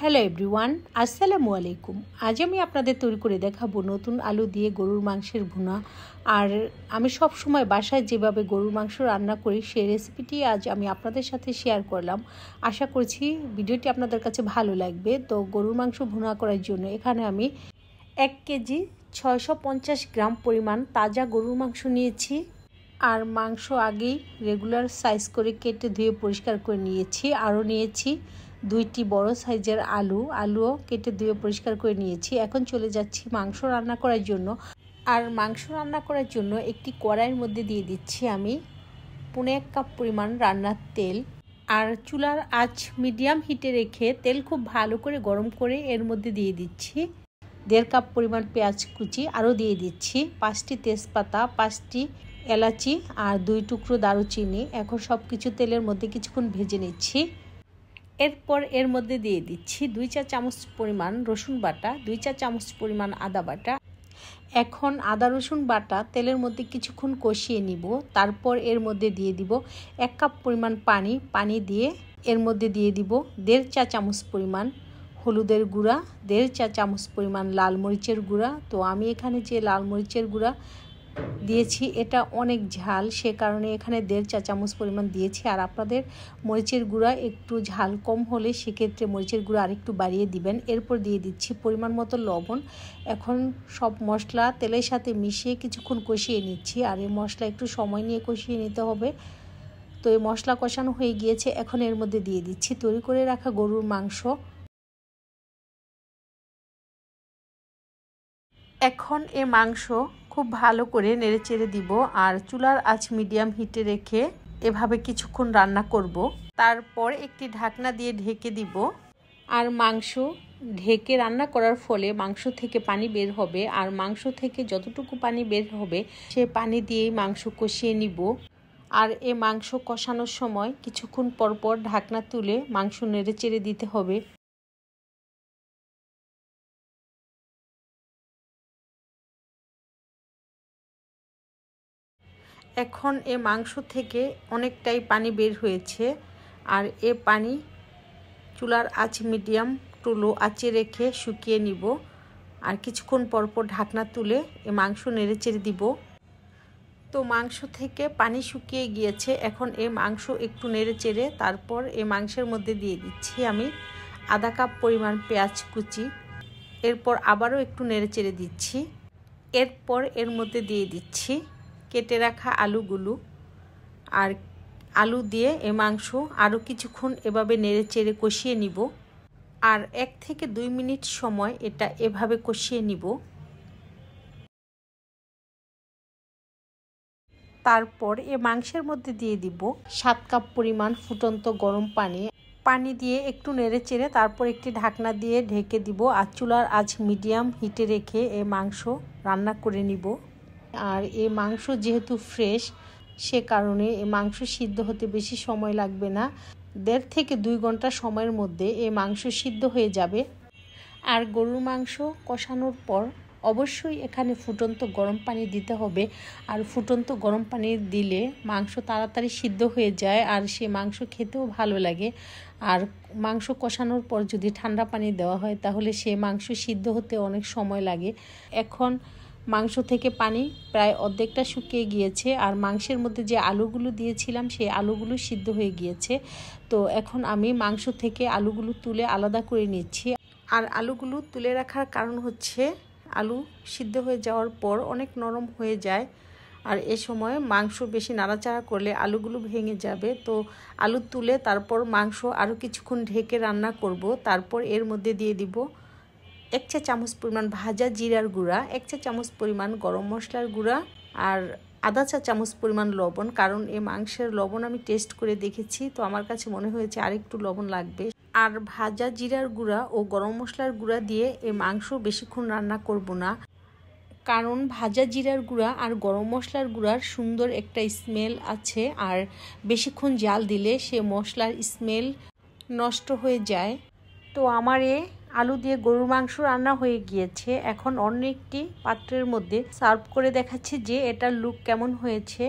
Hello everyone আসসালামু আলাইকুম আজ আমি আপনাদের তৈরি করে দেখাবো নতুন আলু দিয়ে গরুর মাংসের ভুনা। আর আমি সব সময় বাসায় যেভাবে গরুর মাংস রান্না করি, সেই রেসিপিটি আজ আমি আপনাদের সাথে শেয়ার করলাম। আশা করছি ভিডিওটি আপনাদের কাছে ভালো লাগবে। তো গরুর মাংস ভুনা করার জন্য এখানে আমি এক কেজি ছয়শো পঞ্চাশ গ্রাম পরিমাণ তাজা গরুর মাংস নিয়েছি। আর মাংস আগেই রেগুলার সাইজ করে কেটে ধুয়ে পরিষ্কার করে নিয়েছি। আরও নিয়েছি দুইটি বড় সাইজের আলু, আলুও কেটে ধুয়ে পরিষ্কার করে নিয়েছি। এখন চলে যাচ্ছি মাংস রান্না করার জন্য। আর মাংস রান্না করার জন্য একটি কড়াইয়ের মধ্যে দিয়ে দিচ্ছি আমি পুনে এক কাপ পরিমাণ রান্নার তেল। আর চুলার আঁচ মিডিয়াম হিটে রেখে তেল খুব ভালো করে গরম করে এর মধ্যে দিয়ে দিচ্ছি। দেড় কাপ পরিমাণ পেঁয়াজ কুচি আরও দিয়ে দিচ্ছি। পাঁচটি তেজপাতা, পাঁচটি এলাচি আর দুই টুকরো দারুচিনি। এখন সব কিছু তেলের মধ্যে কিছুক্ষণ ভেজে নিচ্ছি। এরপর এর মধ্যে দিয়ে দিচ্ছি দুই চা চামচ পরিমাণ রসুন বাটা, দুই চা চামচ পরিমাণ আদা বাটা। এখন আদা, রসুন বাটা তেলের মধ্যে কিছুক্ষণ কষিয়ে নিব। তারপর এর মধ্যে দিয়ে দিব এক কাপ পরিমাণ পানি। পানি দিয়ে এর মধ্যে দিয়ে দিব দেড় চা চামচ পরিমাণ হলুদের গুঁড়া, দেড় চা চামচ পরিমাণ লাল মরিচের গুঁড়া। তো আমি এখানে যে লাল মরিচের গুঁড়া দিয়েছি। এটা অনেক ঝাল, সে কারণে এখানে দেড় চা চামচ পরিমাণ দিয়েছি। আর আপনাদের মরিচের গুঁড়া একটু ঝাল কম হলে সেক্ষেত্রে মরিচের গুঁড়া আরেকটু বাড়িয়ে দিবেন। এরপর দিয়ে দিচ্ছি পরিমাণ মতো লবণ। এখন সব মশলা তেলের সাথে মিশিয়ে কিছুক্ষণ কষিয়ে নিচ্ছি। আর এই মশলা একটু সময় নিয়ে কষিয়ে নিতে হবে। তো এই মশলা কষানো হয়ে গিয়েছে। এখন এর মধ্যে দিয়ে দিচ্ছি তৈরি করে রাখা গরুর মাংস। এখন এ মাংস খুব ভালো করে নেড়ে চেড়ে দিব আর চুলার আঁচ মিডিয়াম হিটে রেখে এভাবে কিছুক্ষণ রান্না করব। তারপর একটি ঢাকনা দিয়ে ঢেকে দিব। আর মাংস ঢেকে রান্না করার ফলে মাংস থেকে পানি বের হবে। আর মাংস থেকে যতটুকু পানি বের হবে, সে পানি দিয়েই মাংস কষিয়ে নিব। আর এ মাংস কষানোর সময় কিছুক্ষণ পরপর ঢাকনা তুলে মাংস নেড়ে চেড়ে দিতে হবে। এখন এ মাংস থেকে অনেকটাই পানি বের হয়েছে আর এ পানি চুলার আঁচ মিডিয়াম টু লো আঁচে রেখে শুকিয়ে নিব আর কিছুক্ষণ পরপর ঢাকনা তুলে এ মাংস নেড়ে চেড়ে দিব। তো মাংস থেকে পানি শুকিয়ে গিয়েছে, এখন এ মাংস একটু নেড়ে চেড়ে তারপর এ মাংসের মধ্যে দিয়ে দিচ্ছি আমি আধা কাপ পরিমাণ পেঁয়াজ কুচি। এরপর আবারও একটু নেড়ে চেড়ে দিচ্ছি। এরপর এর মধ্যে দিয়ে দিচ্ছি কেটে রাখা আলুগুলো আর আলু দিয়ে এ মাংস আরও কিছুক্ষণ এভাবে নেড়ে চেড়ে কষিয়ে নিব। আর এক থেকে দুই মিনিট সময় এটা এভাবে কষিয়ে নিব। তারপর এ মাংসের মধ্যে দিয়ে দিব সাত কাপ পরিমাণ ফুটন্ত গরম পানি। পানি দিয়ে একটু নেড়ে চেড়ে তারপর একটি ঢাকনা দিয়ে ঢেকে দিব আর চুলার আজ মিডিয়াম হিটে রেখে এ মাংস রান্না করে নিব। আর এ মাংস যেহেতু ফ্রেশ সে কারণে এ মাংস সিদ্ধ হতে বেশি সময় লাগবে না। দেড় থেকে দুই ঘণ্টা সময়ের মধ্যে এ মাংস সিদ্ধ হয়ে যাবে। আর গরুর মাংস কষানোর পর অবশ্যই এখানে ফুটন্ত গরম পানি দিতে হবে। আর ফুটন্ত গরম পানি দিলে মাংস তাড়াতাড়ি সিদ্ধ হয়ে যায় আর সে মাংস খেতেও ভালো লাগে। আর মাংস কষানোর পর যদি ঠান্ডা পানি দেওয়া হয় তাহলে সে মাংস সিদ্ধ হতে অনেক সময় লাগে। এখন মাংস থেকে পানি প্রায় অর্ধেকটা শুকিয়ে গিয়েছে আর মাংসের মধ্যে যে আলুগুলো দিয়েছিলাম সেই আলুগুলো সিদ্ধ হয়ে গিয়েছে। তো এখন আমি মাংস থেকে আলুগুলো তুলে আলাদা করে নিচ্ছি। আর আলুগুলো তুলে রাখার কারণ হচ্ছে আলু সিদ্ধ হয়ে যাওয়ার পর অনেক নরম হয়ে যায় আর এ সময় মাংস বেশি নাড়াচাড়া করলে আলুগুলো ভেঙে যাবে। তো আলু তুলে তারপর মাংস আরও কিছুক্ষণ ঢেকে রান্না করব। তারপর এর মধ্যে দিয়ে দিব এক চা চামচ পরিমাণ ভাজা জিরার গুঁড়া, এক চা চামচ পরিমাণ গরম মশলার গুঁড়া আর আধা চা চামচ পরিমাণ লবণ, কারণ এই মাংসের লবণ আমি টেস্ট করে দেখেছি, তো আমার কাছে মনে হয়েছে আরেকটু লবণ লাগবে। আর ভাজা জিরার গুঁড়া ও গরম মশলার গুঁড়া দিয়ে এই মাংস বেশিক্ষণ রান্না করব না, কারণ ভাজা জিরার গুঁড়া আর গরম মশলার গুঁড়ার সুন্দর একটা স্মেল আছে, আর বেশিক্ষণ জাল দিলে সে মশলার স্মেল নষ্ট হয়ে যায়। তো আমার এ আলু দিয়ে গরুর মাংস রান্না হয়ে গিয়েছে। এখন অন্য একটি পাত্রের মধ্যে সার্ভ করে দেখাচ্ছি যে এটার লুক কেমন হয়েছে।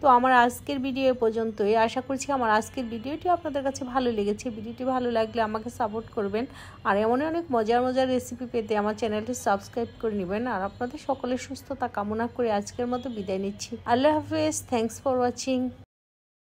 তো আমার আজকের ভিডিও পর্যন্তই। আশা করছি আমার আজকের ভিডিওটি আপনাদের কাছে ভালো লেগেছে। ভিডিওটি ভালো লাগলে আমাকে সাপোর্ট করবেন। আর এমন অনেক মজার মজার রেসিপি পেতে আমার চ্যানেলটি সাবস্ক্রাইব করে নেবেন। আর আপনাদের সকলের সুস্থতা কামনা করে আজকের মতো বিদায় নিচ্ছি। আল্লাহ হাফেজ। Thanks for watching